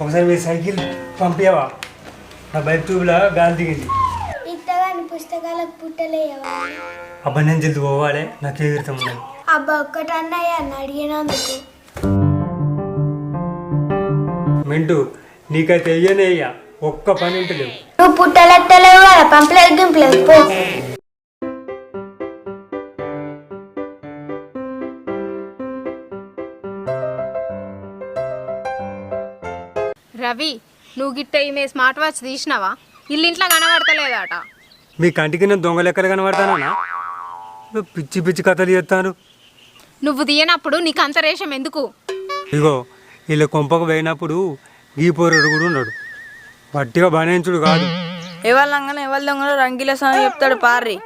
ఒకసారి మీ సైకిల్ పంపించవా నా బైక్ ట్యూబ్లో గాలి దిగింది ఇంతగాని పుస్తకాలకు పుట్టలేయవా అబ్బా నేను జల్ది పోవాలి నాకు ఎగురుతాం అబ్బా ఒక్కటి అన్నయ్య అని అడిగినందుకు. మింటూ నీకైతే వెయ్యనే అయ్యా ఒక్క పని ఉంటలేవు నువ్వు పుట్టలెత్తలేవు కదా పంపలేదు గింపలేదు రవి నువ్వు గిట్ట ఈమె స్మార్ట్ వాచ్ తీసినావా? ఇల్లు ఇంట్లో కనబడతలేదట. మీ కంటికి నేను దొంగ లెక్కలు కనబడతానా పిచ్చి పిచ్చి కథలు చెప్తాను నువ్వు తీయనప్పుడు నీకు అంత రేషం ఎందుకు? ఇగో వీళ్ళ కొంపకు పోయినప్పుడు ఈ పోరుడు కూడా ఉన్నాడు. వట్టిగా బనేంచుడు కాదు. ఎవరు లంగన ఎవరి దొంగలో రంగిల స్వామి చెప్తాడు పార్రి.